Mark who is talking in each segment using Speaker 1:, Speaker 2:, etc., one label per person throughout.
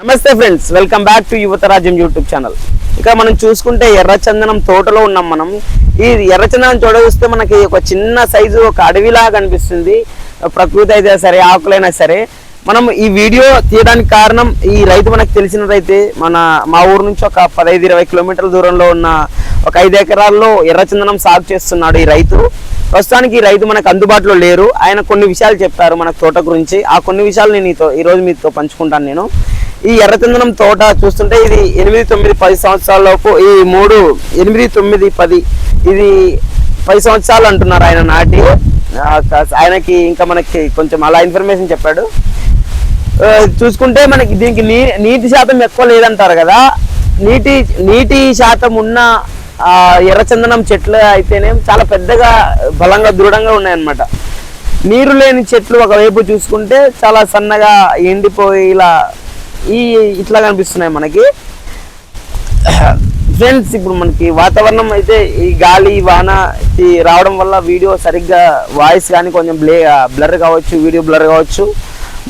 Speaker 1: నమస్తే friends welcome back to Yuvatharajyam YouTube channel. ఇక మనం చూసుకుంటే ఎర్రచందనం తోటలో ఉన్నాం మనం. ఈ ఎర్రచందనం తోట చూస్తే మనకి ఒక చిన్న సైజు ఒక అడవిలా కనిపిస్తుంది ప్రకృతి అయితే సరే ఆకులైనా సరే. మనం ఈ వీడియో తీయడానికి కారణం ఈ రైతు మనకు తెలిసినదైతే మన మా ఊరు నుంచి ఒక పదహైదు ఇరవై కిలోమీటర్ల దూరంలో ఉన్న ఒక ఐదు ఎకరాల్లో ఎర్రచందనం సాగు చేస్తున్నాడు ఈ రైతు. ప్రస్తుతానికి ఈ రైతు మనకు అందుబాటులో లేరు. ఆయన కొన్ని విషయాలు చెప్పారు మన తోట గురించి. ఆ కొన్ని విషయాలు నేను మీతో ఈరోజు మీతో పంచుకుంటాను నేను. ఈ ఎర్రచందనం తోట చూస్తుంటే ఇది ఎనిమిది తొమ్మిది పది సంవత్సరాలలోపు ఈ మూడు ఎనిమిది తొమ్మిది పది ఇది పది సంవత్సరాలు అంటున్నారు ఆయన నాటి. ఆయనకి ఇంకా మనకి కొంచెం అలా ఇన్ఫర్మేషన్ చెప్పాడు. చూసుకుంటే మనకి దీనికి నీ నీటి శాతం ఎక్కువ లేదంటారు కదా. నీటి నీటి శాతం ఉన్న ఎర్రచందనం చెట్లు అయితేనే చాలా పెద్దగా బలంగా దృఢంగా ఉన్నాయన్నమాట. నీరు లేని చెట్లు ఒకవైపు చూసుకుంటే చాలా సన్నగా ఎండిపోయి ఇలా ఈ ఇట్లా కనిపిస్తున్నాయి మనకి. ఫ్రెండ్స్ ఇప్పుడు మనకి వాతావరణం అయితే ఈ గాలి వాన ఈ రావడం వల్ల వీడియో సరిగ్గా వాయిస్ కానీ కొంచెం బ్లే బ్లర్ కావచ్చు వీడియో బ్లర్ కావచ్చు.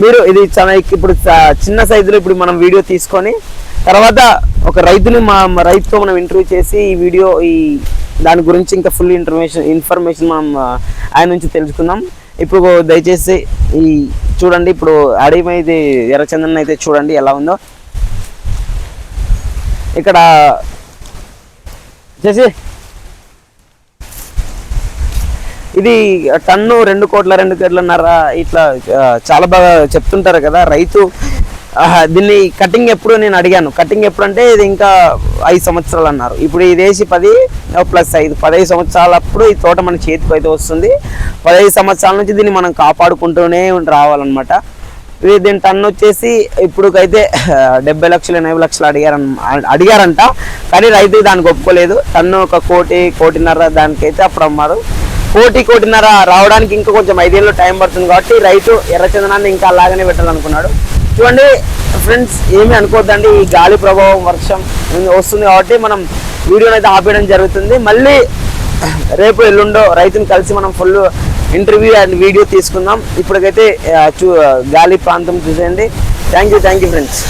Speaker 1: మీరు ఇది చాలా ఇప్పుడు చిన్న సైజులో ఇప్పుడు మనం వీడియో తీసుకొని తర్వాత ఒక రైతుని మా మా రైతుతో మనం ఇంటర్వ్యూ చేసి ఈ వీడియో ఈ దాని గురించి ఇంకా ఫుల్ ఇన్ఫర్మేషన్ ఇన్ఫర్మేషన్ మనం ఆయన నుంచి తెలుసుకుందాం. ఇప్పుడు దయచేసి ఈ చూడండి ఇప్పుడు అడవి ఇది ఎర్రచందన్ అయితే చూడండి ఎలా ఉందో. ఇక్కడ చేసి ఇది టన్ను రెండు కోట్ల రెండు కోట్లన్నర ఇట్లా చాలా బాగా చెప్తుంటారు కదా రైతు దీన్ని కటింగ్ ఎప్పుడు నేను అడిగాను. కటింగ్ ఎప్పుడు అంటే ఇది ఇంకా ఐదు సంవత్సరాలు అన్నారు. ఇప్పుడు ఇది వేసి పది ప్లస్ ఐదు. పదహైదు సంవత్సరాలప్పుడు ఈ తోట మన చేతికి అయితే వస్తుంది. పదహైదు సంవత్సరాల నుంచి దీన్ని మనం కాపాడుకుంటూనే రావాలన్నమాట. ఇది దీని టన్ను వచ్చేసి ఇప్పుడుకైతే డెబ్బై లక్షలు ఎనభై లక్షలు అడిగారన్ అడిగారంట. కానీ రైతు దానికి ఒప్పుకోలేదు. టన్ను ఒక కోటి కోటిన్నర దానికైతే అప్పుడు అమ్మారు. కోటి కోటిన్నర రావడానికి ఇంకా కొంచెం ఐదేళ్ళు టైం పడుతుంది కాబట్టి రైతు ఎర్రచందనాన్ని ఇంకా అలాగనే పెట్టాలనుకున్నాడు. చూడండి ఫ్రెండ్స్ ఏమి అనుకోవద్దండి ఈ గాలి ప్రభావం వర్షం వస్తుంది కాబట్టి మనం వీడియోని అయితే ఆపేయడం జరుగుతుంది. మళ్ళీ రేపు ఎల్లుండో రైతుని కలిసి మనం ఫుల్ ఇంటర్వ్యూ అండ్ వీడియో తీసుకుందాం. ఇప్పటికైతే చూ గాలి ప్రాంతం చూసేయండి. Thank you thank you friends